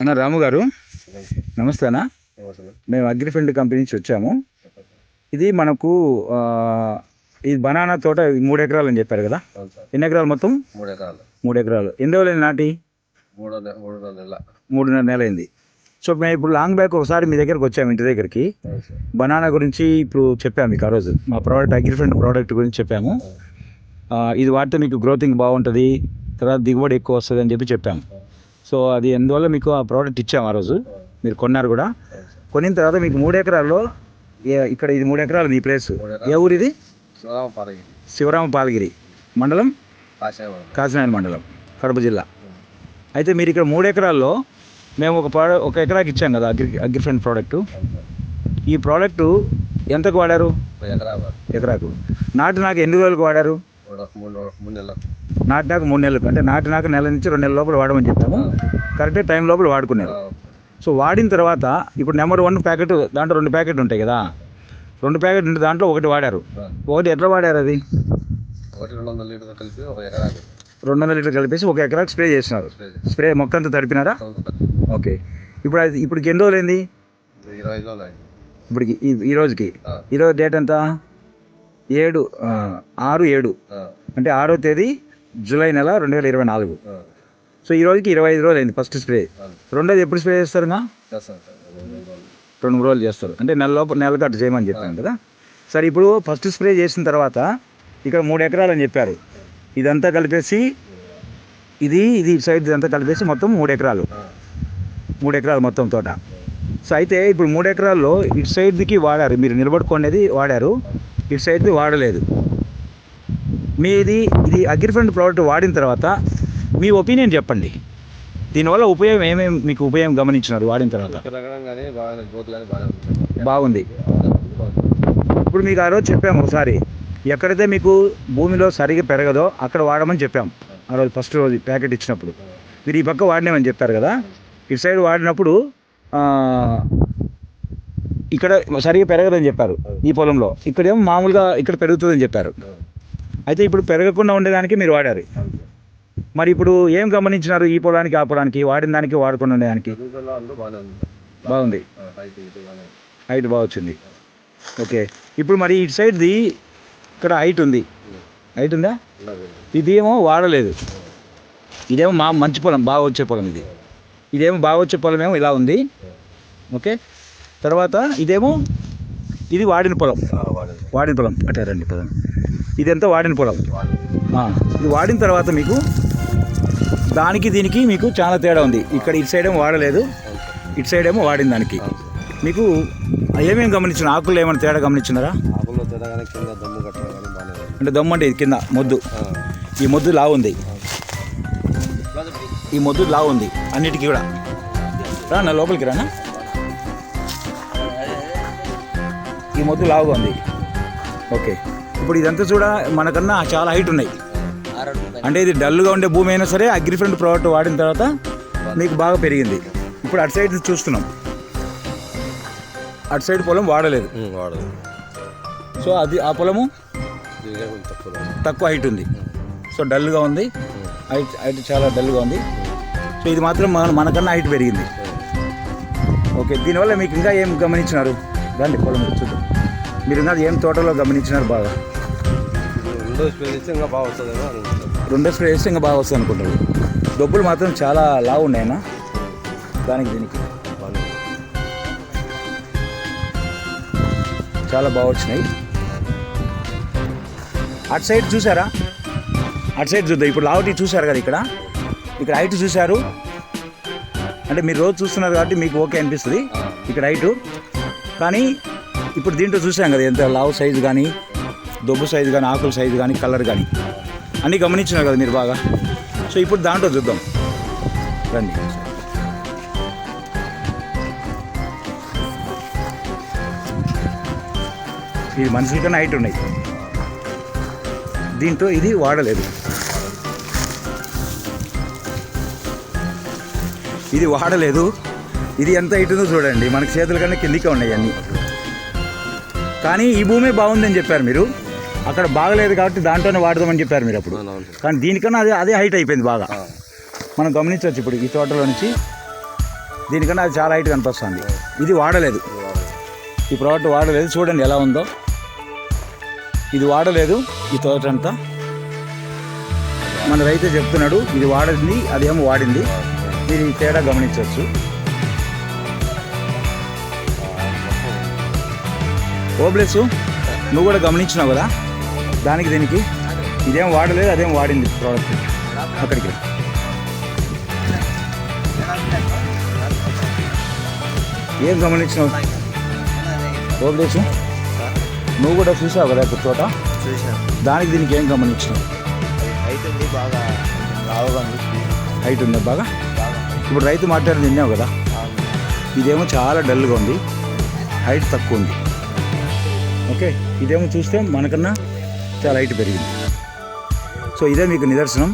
అన్న రాము గారు నమస్తే అన్న. మేము అగ్రిఫెండ్ కంపెనీ నుంచి వచ్చాము. ఇది మనకు ఇది బనానా తోట మూడు ఎకరాలు అని చెప్పారు కదా? ఎన్ని ఎకరాలు మొత్తం? మూడు ఎకరాలు. మూడు ఎకరాలు. ఎన్ని రోజులు నాటి? మూడున్నర నెల అయింది. సో మేము ఇప్పుడు లాంగ్ బ్యాక్ ఒకసారి మీ దగ్గరకు వచ్చాము ఇంటి దగ్గరికి. బనానా గురించి ఇప్పుడు చెప్పాము మీకు ఆ రోజు. మా ప్రోడక్ట్ అగ్రిఫెండ్ ప్రోడక్ట్ గురించి చెప్పాము. ఇది వాడితే మీకు గ్రోతింగ్ బాగుంటుంది తర్వాత దిగుబడి ఎక్కువ వస్తుంది అని చెప్పి చెప్పాము. సో అది అందువల్ల మీకు ఆ ప్రోడక్ట్ ఇచ్చాము ఆ రోజు? మీరు కొన్నారు కూడా. కొనిన తర్వాత మీకు మూడు ఎకరాల్లో ఇక్కడ ఇది మూడు ఎకరాలు ఈ ప్లేస్ ఏ ఊరు ఇది? శివరామ పాలగిరి. మండలం? కాకినాడ మండలం. కడప జిల్లా. అయితే మీరు ఇక్కడ మూడు ఎకరాల్లో మేము ఒక ప్రోడ ఒక ఎకరాకి ఇచ్చాం కదా అగ్రి అగ్రిఫ్రెండ్ ప్రోడక్ట్ ఈ ప్రోడక్ట్ ఎంతకు వాడారు? ఎకరాకు. నాటి నాకు ఎన్ని రోజులకు వాడారు? మూడు మూడు నెలలకు అంటే నాటి నాకు నెల నుంచి రెండు నెలల లోపల వాడమని చెప్పాము. కరెక్ట్ టైం లోపల వాడుకున్నారు. సో వాడిన తర్వాత ఇప్పుడు నెంబర్ వన్ ప్యాకెట్ దాంట్లో రెండు ప్యాకెట్లు ఉంటాయి కదా. రెండు ప్యాకెట్ ఉంటే దాంట్లో ఒకటి వాడారు. ఒకటి ఎట్లా వాడారు అది? రెండు వందల లీటర్లు కలిపేసి ఒక ఎకరాకి స్ప్రే చేసినారు. స్ప్రే మొక్క అంతా తడిపినారా. ఓకే. ఇప్పుడు అది ఇప్పటికి ఎన్ని రోజులు అయింది. ఇప్పటికి ఈ రోజుకి? ఈరోజు డేట్ ఎంత? ఏడు ఆరు ఏడు. అంటే ఆరో తేదీ జూలై నెల రెండు వేల ఇరవై నాలుగు. సో ఈ రోజుకి ఇరవై ఐదు రోజులు అయింది ఫస్ట్ స్ప్రే. రెండోది ఎప్పుడు స్ప్రే చేస్తారుగా చేస్తాం సార్. రెండు మూడు రోజులు. చేస్తారు. అంటే నెల లోపల నెలకు అటు చేయమని చెప్పాను కదా. సరే ఇప్పుడు ఫస్ట్ స్ప్రే చేసిన తర్వాత ఇక్కడ మూడు ఎకరాలు అని చెప్పారు. ఇదంతా కలిపేసి ఇది ఇది సైడ్ ఇదంతా కలిపేసి మొత్తం మూడు ఎకరాలు. మూడు ఎకరాలు మొత్తం తోట. సో అయితే ఇప్పుడు మూడు ఎకరాల్లో ఇటు సైడ్కి వాడారు. మీరు నిలబడుకునేది వాడారు. ఇటు సైడ్ది వాడలేదు. మీది ఇది అగ్రిఫండ్ ప్రోడక్ట్ వాడిన తర్వాత మీ ఒపీనియన్ చెప్పండి. దీనివల్ల ఉపయోగం ఏమేమి మీకు ఉపయోగం గమనించినారు వాడిన తర్వాత? బాగుంది. ఇప్పుడు మీకు ఆ రోజు చెప్పాము ఒకసారి ఎక్కడైతే మీకు భూమిలో సరిగా పెరగదో అక్కడ వాడమని చెప్పాం. ఆ రోజు ఫస్ట్ రోజు ప్యాకెట్ ఇచ్చినప్పుడు. మీరు ఈ పక్క వాడినామని చెప్పారు కదా? ఇటు సైడ్ వాడినప్పుడు ఇక్కడ సరిగా పెరగదని చెప్పారు ఈ పొలంలో. ఇక్కడేమో మామూలుగా ఇక్కడ పెరుగుతుందని చెప్పారు. అయితే ఇప్పుడు పెరగకుండా ఉండేదానికి మీరు వాడారు. మరి ఇప్పుడు ఏం గమనించినారు ఈ పొలానికి ఆ పొలానికి వాడిన దానికి వాడకుండా ఉండేదానికి బాగుంది. హైట్ బాగా వచ్చింది. ఓకే. ఇప్పుడు మరి ఇటు సైడ్ది ఇక్కడ హైట్ ఉంది. హైట్ ఉందా? ఉన్నది. ఇదేమో వాడలేదు. ఇదేమో మా మంచి పొలం బాగా వచ్చే పొలం ఇది. ఇదేమో బాగా వచ్చే పొలం ఏమో ఇలా ఉంది. ఓకే. తర్వాత ఇదేమో ఇది వాడిన పొలం. వాడిన పొలం. అటే రండి పొలం ఇదంతా వాడిన పొలం. ఇది వాడిన తర్వాత మీకు దానికి దీనికి మీకు చాలా తేడా ఉంది. ఇక్కడ ఇటు సైడ్ ఏమో వాడలేదు. ఇటు సైడ్ ఏమో వాడిన దానికి. మీకు ఏమేమి గమనించిన? ఆకులు ఏమైనా తేడా గమనించినారా. అంటే దమ్ము అంటే ఇది కింద మొద్దు. ఈ మొద్దు లావు ఉంది. ఈ మొద్దు లావు ఉంది. అన్నిటికీ కూడా. రా నా లోపలికి రానా? ఈ మొద్దు లావుగా ఉంది. ఓకే. ఇప్పుడు ఇదంతా చూడ మనకన్నా చాలా హైట్ ఉన్నాయి. అంటే ఇది డల్గా ఉండే భూమి అయినా సరే అగ్రిఫ్రెండ్ ప్రోడక్ట్ వాడిన తర్వాత మీకు బాగా పెరిగింది. ఇప్పుడు అటు సైడ్ చూస్తున్నాం. అటు సైడ్ పొలం వాడలేదు. వాడదు సో అది ఆ పొలము తక్కువ హైట్ ఉంది. సో డల్గా ఉంది. హైట్ హైట్ చాలా డల్గా ఉంది. సో ఇది మాత్రం మన మనకన్నా హైట్ పెరిగింది. ఓకే దీనివల్ల మీకు ఇంకా ఏం గమనించినారు? రండి పొలం చూద్దాం. మీరు ఇంకా ఏం తోటలో గమనించినారు బాగా? రెండో స్ప్రే చేస్తే ఇంకా బాగా వస్తుందేమో అనుకుంటున్నాను. రెండో స్ప్రే వేస్తే ఇంకా బాగా వస్తుంది అనుకుంటారు డబ్బులు మాత్రం చాలా లావు ఉన్నాయన్న. దానికి దీనికి. చాలా బాగా వచ్చినాయి. అటు సైడ్ చూసారా? అటు సైడ్ చూద్దాం. ఇప్పుడు లావటి చూసారు కదా ఇక్కడ. ఇక్కడ హైట్ చూశారు అంటే మీరు రోజు చూస్తున్నారు కాబట్టి మీకు ఓకే అనిపిస్తుంది. ఇక్కడ హైటు. కానీ ఇప్పుడు దీంట్లో చూసాం కదా ఎంత లావు సైజు కానీ దొబ్బు సైజు కానీ ఆకుల సైజు కానీ కలర్ కానీ. అన్నీ గమనించినారు కదా మీరు బాగా? సో ఇప్పుడు దాంట్లో చూద్దాం. రండి. ఇది మనుషుల కన్నా హైట్ ఉన్నాయి. దీంట్లో ఇది వాడలేదు. ఇది వాడలేదు. ఇది ఎంత హైట్ ఉందో చూడండి. మనకి చేతుల కన్నా కిందికే ఉన్నాయి అన్నీ. కానీ ఈ భూమే బాగుందని చెప్పారు మీరు. అక్కడ బాగలేదు కాబట్టి దాంట్లోనే వాడదామని చెప్పారు మీరు అప్పుడు. కానీ దీనికన్నా అదే అదే హైట్ అయిపోయింది బాగా. మనం గమనించవచ్చు ఇప్పుడు ఈ తోటలో నుంచి దీనికన్నా అది చాలా హైట్ కనిపిస్తుంది. ఇది వాడలేదు. ఈ ప్రోడక్ట్ వాడలేదు. చూడండి ఎలా ఉందో. ఇది వాడలేదు ఈ తోట అంతా. మన రైతే చెప్తున్నాడు ఇది వాడింది అదేమో వాడింది. మీరు ఈ తేడా గమనించవచ్చు. ఓబ్లెస్ నువ్వు కూడా గమనించినావు కదా? దానికి దీనికి ఇదేం వాడలేదు అదేం వాడింది ప్రోడక్ట్ అక్కడికి. ఏం గమనించినావు ఓబ్లెస్ నువ్వు కూడా చూసావు కదా తోట? చూసాను దానికి దీనికి ఏం గమనించినావు హైట్ ఉంది బాగా హైట్ ఉందా. బాగా? ఇప్పుడు రైతు మాట్లాడి తిన్నావు కదా. ఇదేమో చాలా డల్గా ఉంది. హైట్ తక్కువ ఉంది. ఓకే ఇదేమో చూస్తే మనకన్నా చాలా హైట్ పెరిగింది. సో ఇదే మీకు నిదర్శనం.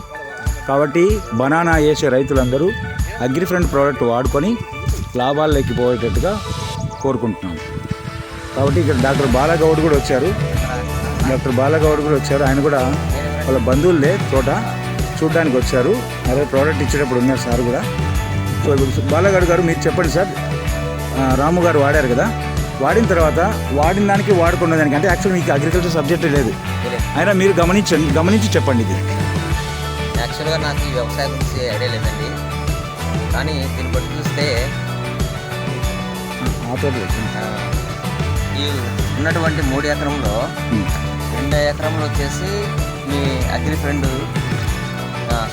కాబట్టి బనానా వేసే రైతులందరూ అగ్రిఫ్రెండ్ ప్రోడక్ట్ వాడుకొని లాభాల్లోకి పోయేటట్టుగా కోరుకుంటున్నాను కాబట్టి ఇక్కడ డాక్టర్ బాలగౌడ్ కూడా వచ్చారు. డాక్టర్ బాలగౌడ్ కూడా వచ్చారు. ఆయన కూడా వాళ్ళ బంధువులే తోట చూడడానికి వచ్చారు. అదే ప్రోడక్ట్ ఇచ్చేటప్పుడు ఉన్నారు సార్ కూడా. సో ఇప్పుడు బాలగౌడ్ గారు మీరు చెప్పండి సార్. రాము గారు వాడారు కదా. వాడిన తర్వాత వాడిన దానికి వాడుకున్న దానికి అంటే యాక్చువల్ మీకు అగ్రికల్చర్ సబ్జెక్ట్ లేదు. అయినా మీరు గమనించండి గమనించి చెప్పండి ఇది. యాక్చువల్గా నాకు ఈ వ్యవసాయం గురించి ఐడియా లేదండి. కానీ దీన్ని బట్టి చూస్తే ఈ ఉన్నటువంటి మూడు ఎకరంలో రెండు ఎకరంలో వచ్చేసి మీ అగ్రి ఫ్రెండ్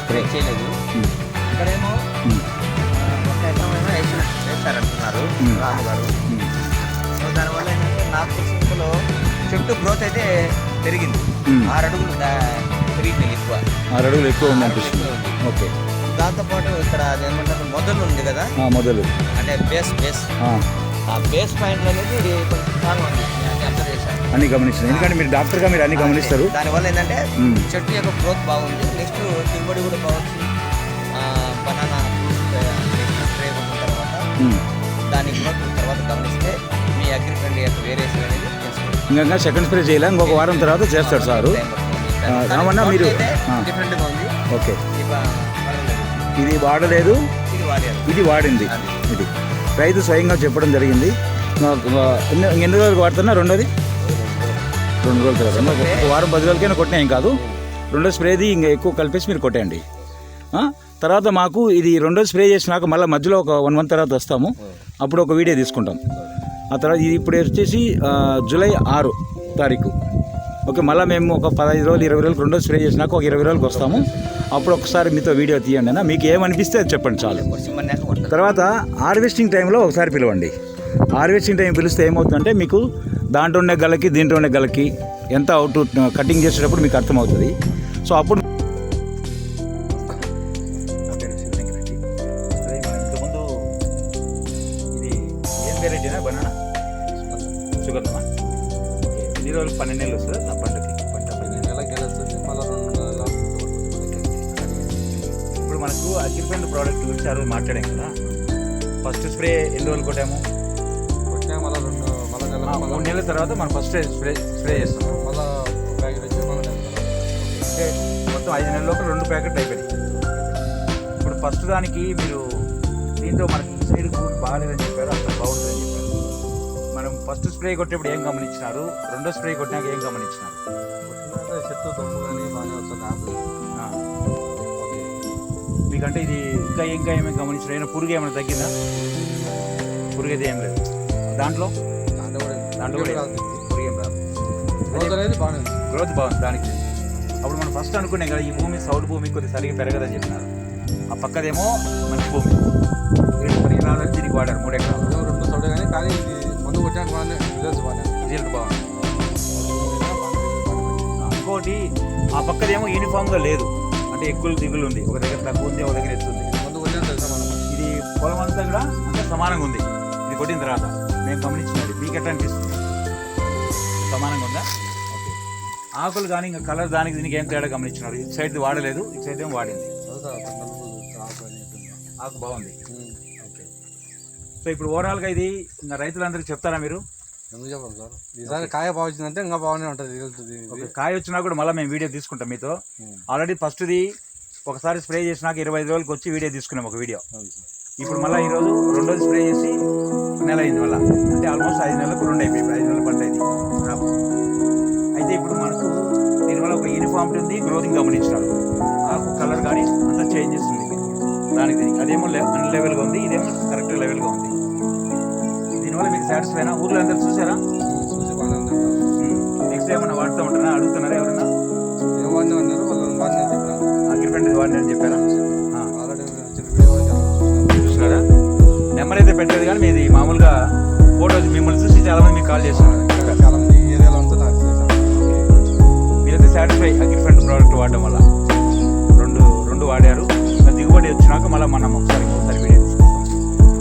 స్ప్రే. చేయలేదు. ఇక్కడేమో ఒక ఎకరం ఏమో వేసిన. రాము గారు సో దానివల్ల ఏంటంటే నాకు చెట్టు గ్రోత్ అయితే పెరిగింది. ఆరు అడుగులు దా- పెరిగిపోయింది ఎక్కువ. ఆరు అడుగులు ఎక్కువ ఉంది అనిపిస్తుంది. ఓకే. దాంతోపాటు ఇక్కడ అదేమంటారు మొదలు ఉంది కదా? మొదలు. అంటే బేస్ బేస్. ఆ, బేస్ పాయింట్ అనేది కొంచెం స్ట్రాంగ్ ఉంది అన్ని గమనించండి ఎందుకంటే మీరు డాక్టర్గా మీరు అన్ని గమనిస్తారు. దానివల్ల ఏంటంటే. చెట్టు యొక్క గ్రోత్ బాగుంది. నెక్స్ట్ దిగుబడి కూడా బాగుంది. బనానా తర్వాత. దాని గ్రోత్ తర్వాత గమనిస్తే మీ అగ్రి ఫ్రెండ్ యొక్క వేరియేషన్ అనేది తెలుసుకోవచ్చు ఇంకా సెకండ్ స్ప్రే చేయాలి ఇంకొక వారం తర్వాత చేస్తాడు సారు. రామన్న మీరు ఓకే. ఇది వాడలేదు. ఇది వాడింది. ఇది. రైతు స్వయంగా చెప్పడం జరిగింది. ఎన్ని రోజులకు వాడుతున్నా రెండోది? రెండు రోజుల తర్వాత. ఒక- వారం పది రోజులకైనా కొట్టినా ఏం కాదు. రెండో స్ప్రేది ఇంకా ఎక్కువ కలిపేసి మీరు కొట్టేయండి? తర్వాత మాకు ఇది రెండో స్ప్రే చేసినాక మళ్ళీ మధ్యలో ఒక వన్ మంత్ తర్వాత వస్తాము. అప్పుడు ఒక వీడియో తీసుకుంటాం. ఆ తర్వాత ఇది ఇప్పుడు వచ్చేసి జూలై ఆరు తారీఖు. ఓకే మళ్ళీ మేము ఒక పదహైదు రోజులు ఇరవై రోజులు రెండో స్ప్రే చేసినాక ఒక ఇరవై రోజులకు వస్తాము. అప్పుడు ఒకసారి మీతో వీడియో తీయండి అన్న. మీకు ఏమనిపిస్తే అది చెప్పండి చాలు. తర్వాత హార్వెస్టింగ్ టైంలో ఒకసారి పిలవండి. హార్వెస్టింగ్ టైం పిలిస్తే ఏమవుతుందంటే మీకు దాంట్లో ఉండే గలకి దీంట్లో ఉండే గలకి ఎంత అవుట్ కటింగ్ చేసేటప్పుడు మీకు అర్థమవుతుంది. సో అప్పుడు ఎన్ని రోజులు? పన్నెండు నెలలు వస్తుంది? నా పంటకి పంట నెలకి వెళ్ళొస్తుంది మళ్ళీ రెండు నెలల ఇప్పుడు మనకు అగ్రిఫెండ్ ప్రోడక్ట్ గురించి ఆ రోజు మాట్లాడాం కదా. ఫస్ట్ స్ప్రే ఎన్ని రోజులు కొట్టాము? కొట్టినా మళ్ళీ రెండు మళ్ళీ నెల మూడు నెలల తర్వాత మనం ఫస్ట్ స్ప్రే స్ప్రే చేస్తాం. మళ్ళీ ప్యాకెట్ వచ్చి మళ్ళీ. అంటే మొత్తం ఐదు నెలల లోపల రెండు ప్యాకెట్లు అయిపోయాయి ఇప్పుడు ఫస్ట్ దానికి మీరు దీంట్లో మనకి సైడ్ బాగాలేదని చెప్పారు. చెప్పారు మనం ఫస్ట్ స్ప్రే కొట్టేప్పుడు ఏం గమనించినారు? రెండో స్ప్రే కొట్టినాక ఏం గమనించినారు? చెట్టు తమ్ము కానీ బాగానే వస్తుంది ఆకులు ఓకే మీకంటే ఇది ఇంకా ఇంకా ఏమేమి గమనించారు ఏమైనా పురుగు ఏమైనా తగ్గిందా? పురుగు అయితే ఏం లేదు. దాంట్లో? దాంట్లో కూడా దాంట్లో కూడా. పురుగు ఏం రాదు. గ్రోత్ అనేది బాగుంది దానికి. అప్పుడు మనం ఫస్ట్ అనుకున్నాం కదా ఈ భూమి సౌడ్ భూమి కొద్దిగా సరిగా పెరగదని చెప్పినారు. ఆ పక్కదేమో మంచి భూమి. వీళ్ళు సరిగా రాదని దీనికి వాడారు మూడు ఎకరాలు. రెండు సౌడే కానీ కానీ మందు కొట్టాక బాగానే రిజల్ట్స్ బాగానే రిజల్ట్ బాగుంది బాగానే ఆ, ఇంకోటి ఆ పక్కదేమో యూనిఫామ్గా లేదు అంటే ఎక్కులు దిగులు ఉంది ఒక దగ్గర తక్కువ ఉంది ఒక దగ్గర ఎత్తు ఉంది మందు కొట్టినా తెలుసా మనం ఇది పొలం అంతా కూడా అంతా సమానంగా ఉంది ఇది కొట్టిన తర్వాత మేము గమనించినది మీకు ఎట్లా అనిపిస్తుంది సమానంగా ఉందా ఓకే ఆకులు కానీ ఇంకా కలర్ దానికి దీనికి ఏం తేడా గమనించినారు ఇటు సైడ్ వాడలేదు ఇటు సైడ్ ఏమో వాడింది ఆకు బాగుంది సో ఇప్పుడు ఓవరాల్గా ఇది రైతులందరికీ చెప్తారా మీరు? ఎందుకు చెప్పండి సార్? ఈసారి కాయ బాగుందంటే ఇంకా బాగానే ఉంటుంది కాయ వచ్చినా కూడా మళ్ళీ మేము వీడియో తీసుకుంటాం మీతో. ఆల్రెడీ ఫస్ట్ది ఒకసారి స్ప్రే చేసినాక ఇరవై ఐదు రోజులకి వచ్చి వీడియో తీసుకున్నాం ఒక వీడియో. ఇప్పుడు మళ్ళీ ఈరోజు రెండోది స్ప్రే చేసి నెల అయింది మళ్ళీ. అంటే ఆల్మోస్ట్ ఐదు నెలలకు రెండు అయిపోయి ఐదు నెలలు పడ్డాయి అయితే ఇప్పుడు మనకు దీనివల్ల ఒక యూనిఫామ్ ఉంది గ్రోత్ గమనించినారు. నాకు కలర్ కానీ అంతా చేంజ్ చేస్తుంది దానికి దీనికి అదేమో అన్ లెవెల్గా ఉంది ఇదేమో కరెక్ట్ లెవెల్గా ఉంది. దీనివల్ల మీకు సాటిస్ఫైనా ఊర్లో అందరు చూసారా? నెక్స్ట్ ఏమన్నా వాడుతూ ఉంటారా? అడుగుతున్నారా ఎవరన్నా? ఏమన్నా ఉన్నారు? వాళ్ళు చెప్పారా? అగ్రిమెంట్ వాడిని అని చెప్పారా? చూసినారా నెంబర్ అయితే పెట్టలేదు కానీ మీది మామూలుగా ఫోటోస్ మిమ్మల్ని చూసి చాలామంది మీకు కాల్ చేస్తున్నారు మీరైతే సాటిస్ఫై అగ్రిఫండ్ ప్రోడక్ట్ వాడడం వల్ల. రెండు రెండు వాడారు. దిగుబడి వచ్చినాక మళ్ళీ మనం ఒకసారి ఒకసారి వీడియో తీసుకుంటాం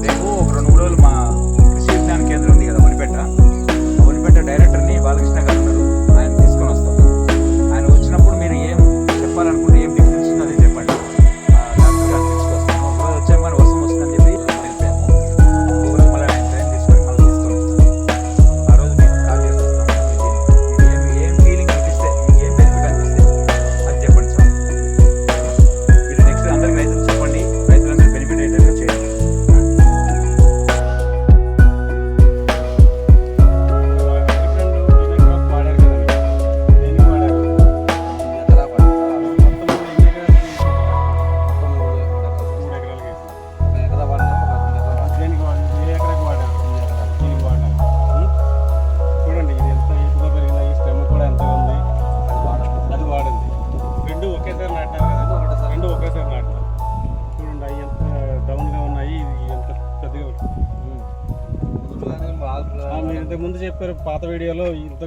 రేపు ఒక రెండు మూడు రోజులు మా కృషి విజ్ఞాన కేంద్రం ఉంది కదా ఒలిపేట ఒలిపేట డైరెక్టర్ని బాలకృష్ణ చెప్పారు పాత వీడియోలో ఇంత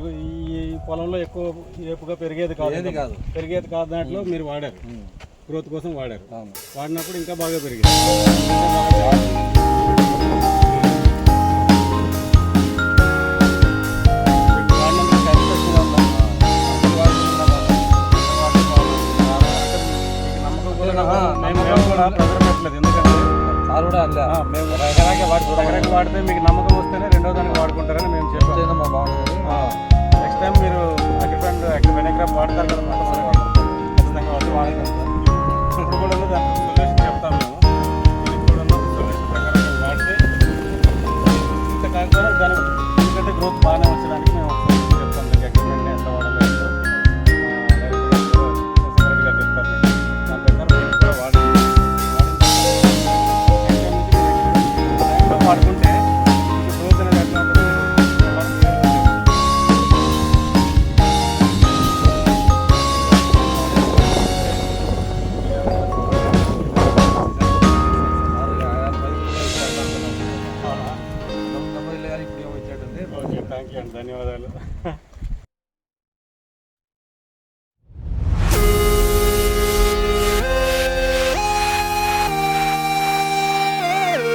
ఈ పొలంలో ఎక్కువ ఏపుగా పెరిగేది కాదు కాదు పెరిగేది కాదు దాంట్లో మీరు వాడారు గ్రోత్ కోసం వాడారు వాడినప్పుడు ఇంకా బాగా పెరిగింది వాడితే మీకు నమ్మకం వస్తేనే Thank you.